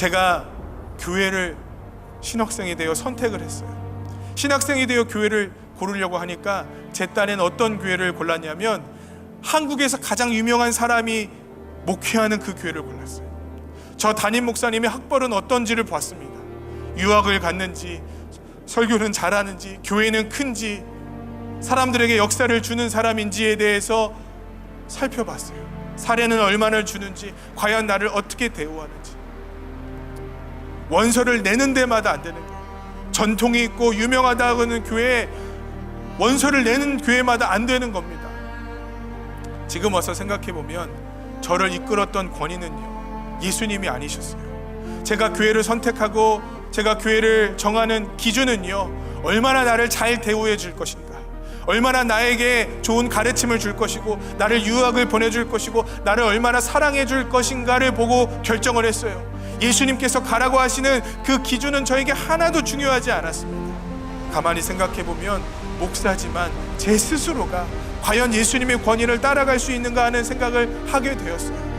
제가 교회를 신학생이 되어 선택을 했어요. 신학생이 되어 교회를 고르려고 하니까 제 딸은 어떤 교회를 골랐냐면 한국에서 가장 유명한 사람이 목회하는 그 교회를 골랐어요. 저 담임 목사님의 학벌은 어떤지를 봤습니다. 유학을 갔는지, 설교는 잘하는지, 교회는 큰지, 사람들에게 역사를 주는 사람인지에 대해서 살펴봤어요. 사례는 얼마나 주는지, 과연 나를 어떻게 대우하는지. 원서를 내는 데마다 안 되는 거예요. 전통이 있고 유명하다고 하는 교회에 원서를 내는 교회마다 안 되는 겁니다. 지금 와서 생각해 보면 저를 이끌었던 권위는요. 예수님이 아니셨어요. 제가 교회를 선택하고 제가 교회를 정하는 기준은요. 얼마나 나를 잘 대우해 줄 것인가. 얼마나 나에게 좋은 가르침을 줄 것이고 나를 유학을 보내 줄 것이고 나를 얼마나 사랑해 줄 것인가를 보고 결정을 했어요. 예수님께서 가라고 하시는 그 기준은 저에게 하나도 중요하지 않았습니다. 가만히 생각해 보면 목사지만 제 스스로가 과연 예수님의 권위를 따라갈 수 있는가 하는 생각을 하게 되었어요.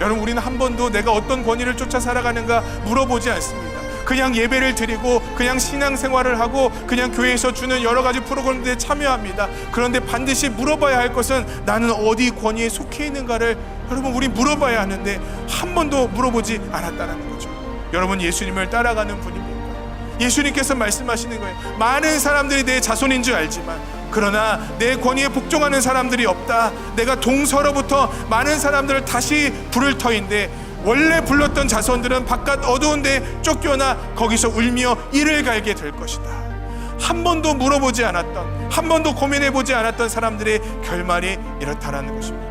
여러분 우리는 한 번도 내가 어떤 권위를 쫓아 살아가는가 물어보지 않습니다. 그냥 예배를 드리고 그냥 신앙생활을 하고 그냥 교회에서 주는 여러 가지 프로그램들에 참여합니다. 그런데 반드시 물어봐야 할 것은 나는 어디 권위에 속해 있는가를 여러분 우리 물어봐야 하는데 한 번도 물어보지 않았다는 거죠. 여러분 예수님을 따라가는 분입니까? 예수님께서 말씀하시는 거예요. 많은 사람들이 내 자손인 줄 알지만 그러나 내 권위에 복종하는 사람들이 없다. 내가 동서로부터 많은 사람들을 다시 부를 터인데 원래 불렀던 자손들은 바깥 어두운 데 쫓겨나 거기서 울며 이를 갈게 될 것이다. 한 번도 물어보지 않았던, 한 번도 고민해 보지 않았던 사람들의 결말이 이렇다라는 것입니다.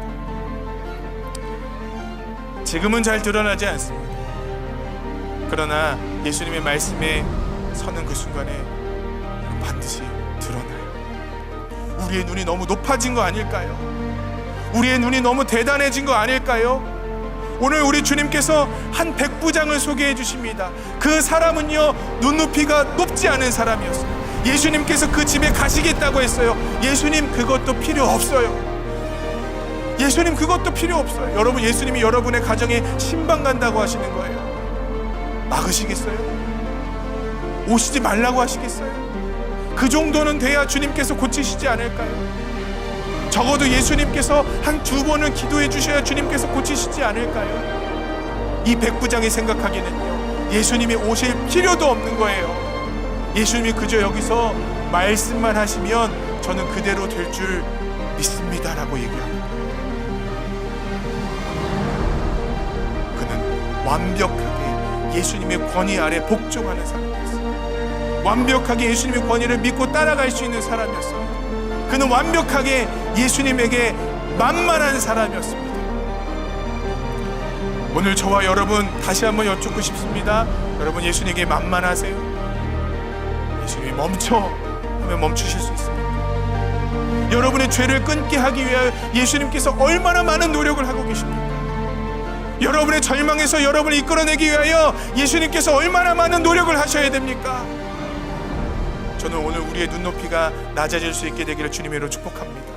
지금은 잘 드러나지 않습니다. 그러나 예수님의 말씀에 서는 그 순간에 반드시 드러나요. 우리의 눈이 너무 높아진 거 아닐까요? 우리의 눈이 너무 대단해진 거 아닐까요? 오늘 우리 주님께서 한 백부장을 소개해 주십니다. 그 사람은요, 눈높이가 높지 않은 사람이었어요. 예수님께서 그 집에 가시겠다고 했어요. 예수님 그것도 필요 없어요. 예수님 그것도 필요 없어요. 여러분 예수님이 여러분의 가정에 신방 간다고 하시는 거예요. 막으시겠어요? 오시지 말라고 하시겠어요? 그 정도는 돼야 주님께서 고치시지 않을까요? 적어도 예수님께서 한 두 번은 기도해 주셔야 주님께서 고치시지 않을까요? 이 백부장이 생각하기는요, 예수님이 오실 필요도 없는 거예요. 예수님이 그저 여기서 말씀만 하시면 저는 그대로 될 줄 믿습니다라고 얘기합니다. 완벽하게 예수님의 권위 아래 복종하는 사람이었어요. 완벽하게 예수님의 권위를 믿고 따라갈 수 있는 사람이었어요. 그는 완벽하게 예수님에게 만만한 사람이었습니다. 오늘 저와 여러분 다시 한번 여쭙고 싶습니다. 여러분 예수님에게 만만하세요? 예수님이 멈춰 하면 멈추실 수 있습니다. 여러분의 죄를 끊게 하기 위하여 예수님께서 얼마나 많은 노력을 하고 계십니까? 여러분의 절망에서 여러분을 이끌어내기 위하여 예수님께서 얼마나 많은 노력을 하셔야 됩니까? 저는 오늘 우리의 눈높이가 낮아질 수 있게 되기를 주님으로 축복합니다.